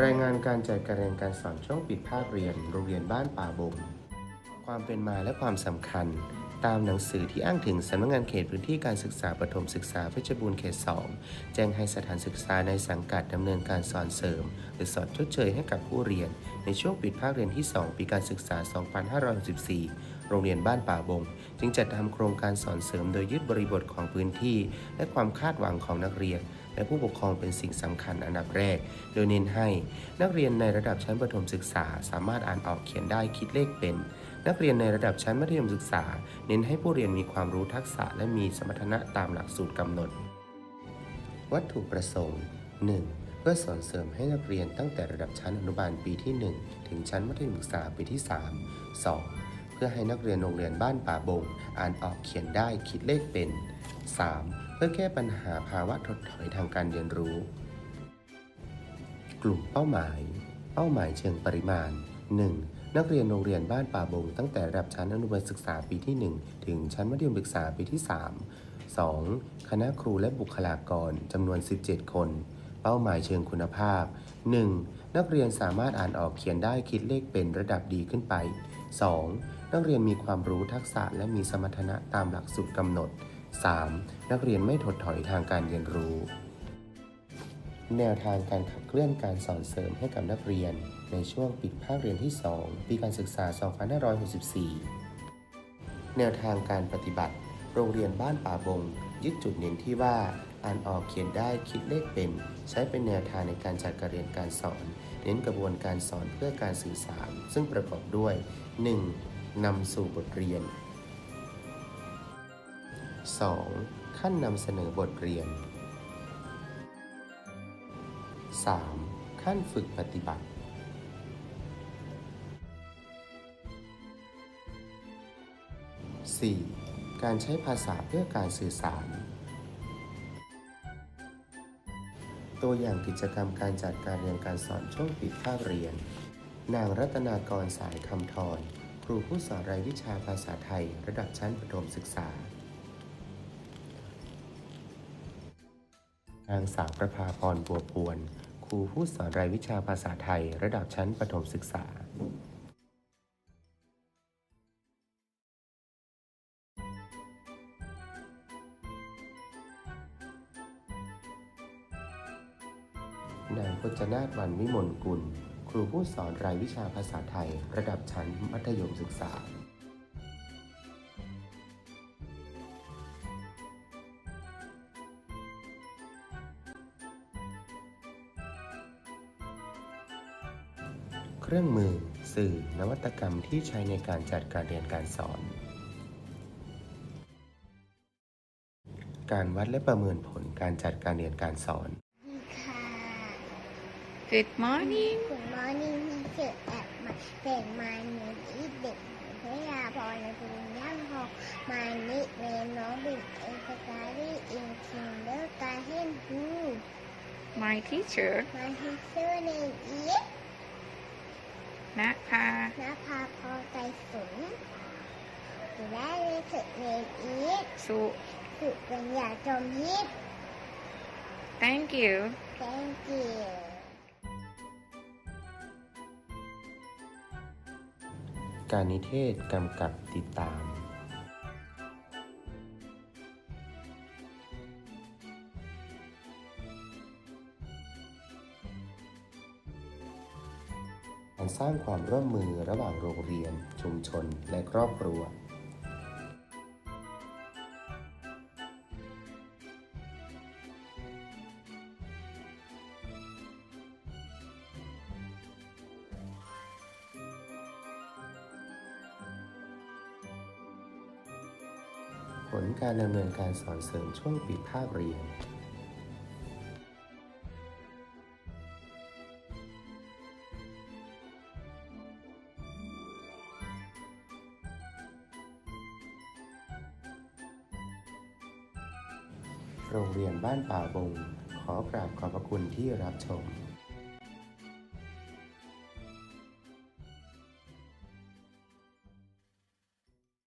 รายงานการจัดการเรียนการสอนช่วงปิดภาคเรียนโรงเรียนบ้านป่าบงความเป็นมาและความสำคัญ ตามหนังสือที่อ้างถึงสำนักงานเขตพื้นที่การศึกษาประถมศึกษาเพชรบูรณ์เขต 2 แจ้งให้สถานศึกษาในสังกัดดำเนินการสอนเสริม หรือสอนชดเชยให้กับผู้เรียน ในช่วงปิดภาคเรียนที่ 2 ปีการศึกษา 2564 โรงเรียนบ้านป่าบง จึงจัดทำโครงการสอนเสริมโดยยึดบริบทของพื้นที่ และความคาดหวังของนักเรียน และผู้ปกครองเป็นสิ่งสำคัญอันดับแรก โดยเน้นให้นักเรียนในระดับชั้นประถมศึกษา สามารถอ่านออกเขียนได้คิดเลขเป็น นักเรียนในระดับชั้นมัธยมศึกษา เน้นให้ผู้เรียนมีความรู้ทักษะและมีสมรรถนะตามหลักสูตรกำหนด วัตถุประสงค์ 1. เพื่อสอนเสริมให้นักเรียนตั้งแต่ระดับชั้นอนุบาลปีที่ 1 ถึงชั้นมัธยมศึกษาปีที่ 3 2. เพื่อให้นักเรียนโรงเรียนบ้านป่าบง อ่านออกเขียนได้คิดเลขเป็น 3. เพื่อแก้ปัญหาภาวะถดถอยทางการเรียนรู้ กลุ่มเป้าหมาย เป้าหมายเชิงปริมาณ 1. นักเรียนโรงเรียนบ้านป่าบง ตั้งแต่ระดับชั้นอนุบาลศึกษาปีที่ 1 ถึงชั้นมัธยมศึกษาปีที่ 3 2. คณะครูและบุคลากรจำนวน 17 คน เป้าหมายเชิงคุณภาพ 1. นักเรียนสามารถอ่านออกเขียนได้คิดเลขเป็นระดับดีขึ้นไป 2. นักเรียนมีความรู้ทักษะและมีสมรรถนะตามหลักสูตรกำหนด 3. นักเรียนไม่ถดถอยทางการเรียนรู้ แนวทางการขับเคลื่อนการสอนเสริมให้กับนักเรียน ในช่วงปิดภาคเรียนที่ 2 ปีการศึกษา 2564 แนวทางการปฏิบัติ โรงเรียนบ้านป่าบง ยึดจุดเน้นที่ว่าอ่านออกเขียนได้คิดเลขเป็น ใช้เป็นแนวทางในการจัดการเรียนการสอน เน้นกระบวนการสอนเพื่อการสื่อสาร ซึ่งประกอบด้วย 1. นำสู่บทเรียน 2. ขั้นนำเสนอบทเรียน 3. ขั้นฝึกปฏิบัติ 4. การใช้ภาษาเพื่อการสื่อสาร ตัวอย่างกิจกรรมการจัดการเรียนการสอนช่วงปิดภาคเรียน นางรัตนากรสายคำทร ครูผู้สอนรายวิชาภาษาไทย ระดับชั้นประถมศึกษา นางสาวประภาพรบัวพวน ครูผู้สอนรายวิชาภาษาไทย ระดับชั้นประถมศึกษา นางพจนาถวันวิมลกุล ครูผู้สอนรายวิชาภาษาไทย ระดับชั้นมัธยมศึกษา เครื่องมือ สื่อ นวัตกรรมที่ใช้ในการจัดการเรียนการสอน การวัดและประเมินผลการจัดการเรียนการสอน Good morning คุณมอนี่มีเจอแอบมาแต่งมาหนูอีเด็กพยาพรในกรุงย่างทองมานิเรนน้องบินเอสการีอินคิงเดอร์การเฮนฮู My teacher มาฮิเซอร์เนมอีนะพานภาพรไตรสุนและเลยเถิดเนมอีสุสุกัญญาจอมฮิต Thank you thank you การนิเทศกำกับติดตามการสร้างความร่วมมือระหว่างโรงเรียน ชุมชน และครอบครัว ผลการดำเนินการสอนเสริมช่วงปิดภาคเรียน โรงเรียนบ้านป่าบง ขอกราบขอบพระคุณที่รับชม